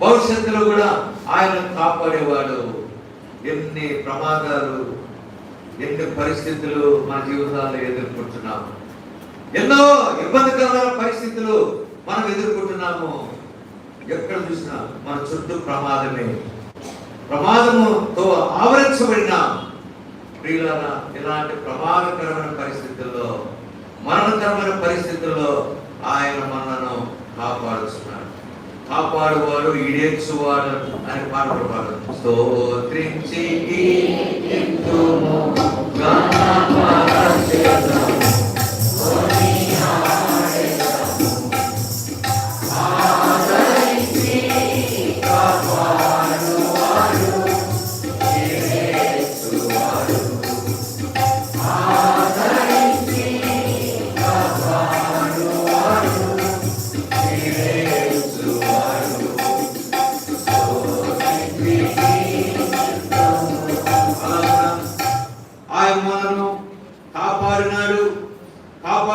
భవిష్యత్తులో కూడా ఆయన కాపాడేవాడు. ఎన్ని ప్రమాదాలు ఎన్ని పరిస్థితులు మన జీవితాల్లో ఎదుర్కొంటున్నాము ఎన్నో ఇబ్బందికరమైన పరిస్థితులు మనం ఎదుర్కొంటున్నాము. ఎక్కడ చూసినా మన చుట్టూ ప్రమాదమే. ప్రమాదముతో ఆవరించబడిన ప్రియులారా ఇలాంటి ప్రమాదకరమైన పరిస్థితుల్లో మరణకరమైన పరిస్థితుల్లో ఆయన మనను కాపాడుతున్నాడు కాపాడువారు ఈడేర్చువాడు అని పాట పాడు స్తోత్రించి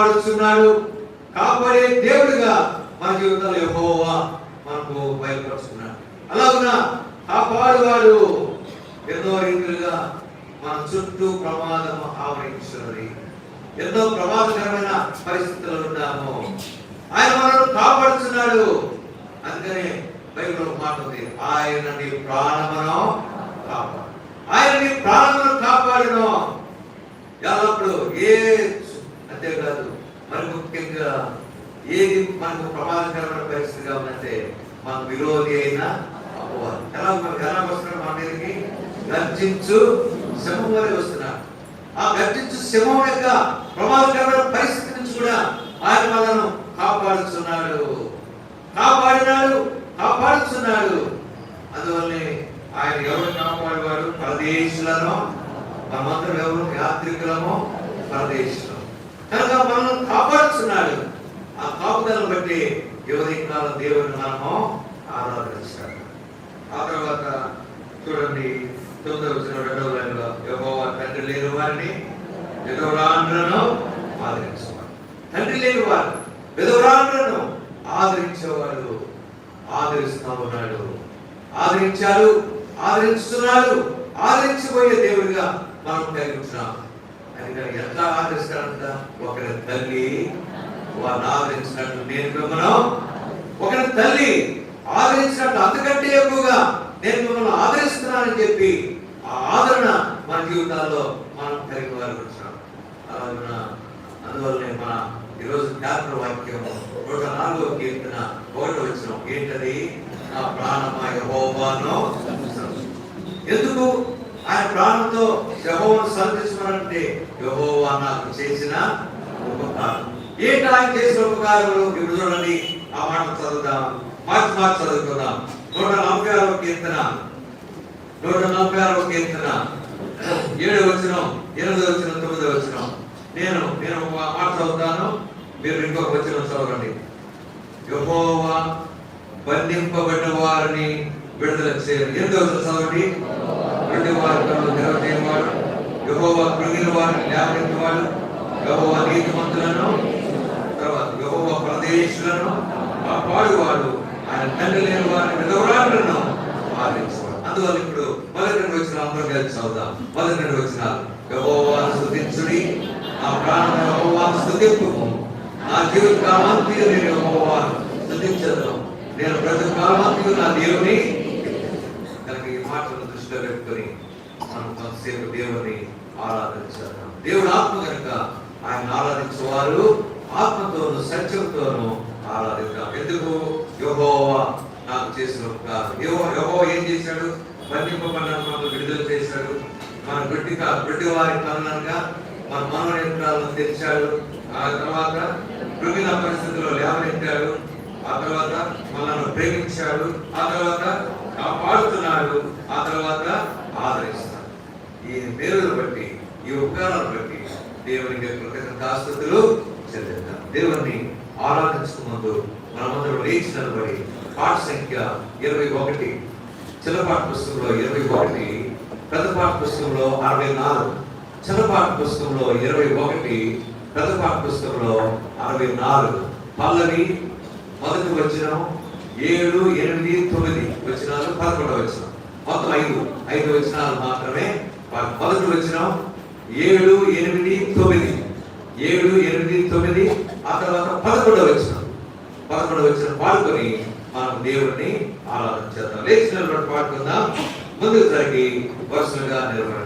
కాపాడుతున్నాడు కాపాడే దేవుడిగా మన జీవితంలో యెహోవా మనకు బయలుపరుచుకున్నాడు అలాగున కాపాడువాడు ఎన్నో రీతులుగా మన చుట్టూ ప్రమాదం ఆవరించున్నది ఎన్నో ప్రమాదకరమైన పరిస్థితుల్లో ఉన్నాము. ఆయన మనల్ని కాపాడుతున్నాడు అందుకనే బైబిల్ మాట ఉంది ఆయన నీ ప్రాణమును కాపాడు. ఆయన నీ ప్రాణమును కాపాడును. ఎల్లప్పుడు ఏ అంతేకాదు మరి ముఖ్యంగా ఏది మనకు ప్రమాదకరమైన పరిస్థితిగా ఉందంటే మన విరోధి అయిన అపవాదం. ఎలా మనకు ఎలా వస్తున్నాడు మన మీదకి? గర్జించు సింహం వలె వస్తున్నాడు ఆ గర్జించు సింహం యొక్క ప్రమాదకరమైన పరిస్థితి నుంచి కూడా ఆయన మనను కాపాడుతున్నాడు. కాపాడినాడు కాపాడుతున్నాడు. అందువల్లే ఆయన ఎవరు కాపాడేవాడు? పరదేశులను మనమందరం ఎవరు యాత్రికులము పరదేశులం కనుక మనం కాపాడుతున్నాడు ఆ కాపుదలను బట్టి యువతి దేవుని మనము ఆరాధించాలి. ఆ తర్వాత చూడండి తొమ్మిదవ వచ్చిన రెండవ లైన్లో యెహోవా తండ్రి లేని వారిని విధవరాండ్రను ఆదరించేవారు తండ్రి లేని వారు విధవరాండ్రను ఆదరించేవాడు. ఆదరిస్తా ఉన్నాడు ఆదరించారు ఆదరించుతున్నాడు ఆదరించబోయే దేవుడిగా మనం కలిగించున్నాం అందుకని ఎంత ఆదరిస్తారంట? ఒకరి తల్లి వారిని ఆదరించినట్టు నేను మనం ఒక తల్లి ఆదరించినట్టు అంతకంటే ఎక్కువగా నేను మిమ్మల్ని ఆదరిస్తున్నానని చెప్పి ఆ ఆదరణ మన జీవితాల్లో మనం కలిగి వారు ఉంటున్నాం అలాగే అందువల్లనే మన ఈరోజు జ్ఞాపక వాక్యం నూట నాలుగో కీర్తన ఒకటి వచ్చిన. ఏంటది? నా ప్రాణమా యహోవాను ఎందుకు? ఆయన ప్రాణంతో యహోవాను సంతరించుకున్నారంటే యహోవా నాకు చేసిన ఉపకారం. ఏంటి ఆయన చేసిన ఉపకారాలు ఇప్పుడు చూడండి ఆ మాట చదువుదాం మార్చి మార్చి చదువుకుందాం. నూట నలభై ఆరో కీర్తన. నూట నలభై ఆరో కీర్తన. ఏడు వచ్చిన ఎనిమిది వచ్చిన తొమ్మిది వచ్చిన నేను నేను ఒక మాట చదువుతాను మీరు ఇంకొక వచ్చిన చదవండి. యహోవా బంధింపబడిన వారిని విడుదల చేయరు ఎనిమిది వచ్చిన చదవండి. రెండు వారి కళ్ళు యహోవా కృగిన వారిని లేవనెత్తవాడు యహోవా నీతిమంతులను తర్వాత యహోవా ప్రదేశులను కాపాడువాడు ఆయన తండ్రి లేని వారిని విధవరాలను ఆదరించేవాడు అందువల్ల ఇప్పుడు మొదటి రెండు వచ్చిన అందరం కలిసి చదువుదాం. మొదటి రెండు వచ్చిన యహోవాను స్థుతించుడి నా ప్రాణం యహోవాను స్థుతింపు నా జీవిత కాలాంతిగా నేను యహోవాను స్థుతించదు నేను ప్రతి కాలాంతిగా నా దేవుని. కనుక ఈ మాటలను దృష్టిలో పెట్టుకొని మనం కొంతసేపు దేవుని ఆరాధించాలి దేవుడు ఆత్మ కనుక ఆయన ఆరాధించేవారు ఆత్మతోనూ సత్యంతోనూ ఆరాధిద్దాం ఎందుకు? యెహోవా నాకు చేసిన ఉపకారం ఏం చేశాడు? బంధింపబడిన విడుదల చేశాడు. మన గుడ్డి గుడ్డి వారి కనులనగా మన మనోనేత్రాలను తెచ్చాడు ఆ తర్వాత కృమిన పరిస్థితుల్లో లేవనెత్తాడు. ఆ తర్వాత మనల్ని ప్రేమించాడు. ఆ తర్వాత కాపాడుతున్నాడు. ఆ తర్వాత ఆదరిస్తాడు. ఈ మేలును బట్టి ఈ ఉపకారాలను బట్టి దేవునికి కృతజ్ఞతాస్తుతులు చెల్లిద్దాం. దేవుణ్ణి ఆరాధించక ముందు మనమందరం లేచి నిలబడి పాఠ సంఖ్య ఇరవై ఒకటి. చిన్నపాఠ పుస్తకంలో ఇరవై ఒకటి పెద్ద పాఠ పుస్తకంలో అరవై నాలుగు. చిన్నపాఠ పుస్తకంలో ఇరవై ఒకటి పెద్ద పాఠ పుస్తకంలో అరవై నాలుగు. పల్లవి మొదటి వచ్చిన ఏడు ఎనిమిది తొమ్మిది. వచ్చినాలు పదకొండు వచ్చిన మొత్తం ఐదు. ఐదు వచ్చినాలు మాత్రమే. ప- మొదటి వచ్చిన ఏడు ఎనిమిది తొమ్మిది. ఏడు ఎనిమిది తొమ్మిది. ఆ తర్వాత పదకొండవ వచ్చిన పదకొండవ వచ్చిన పాల్గొని మనం దేవుడిని ఆరాధన చేద్దాం లేచిన పాడుకుందాం ముందుకు జరిగి వరుసలుగా నిలబడండి.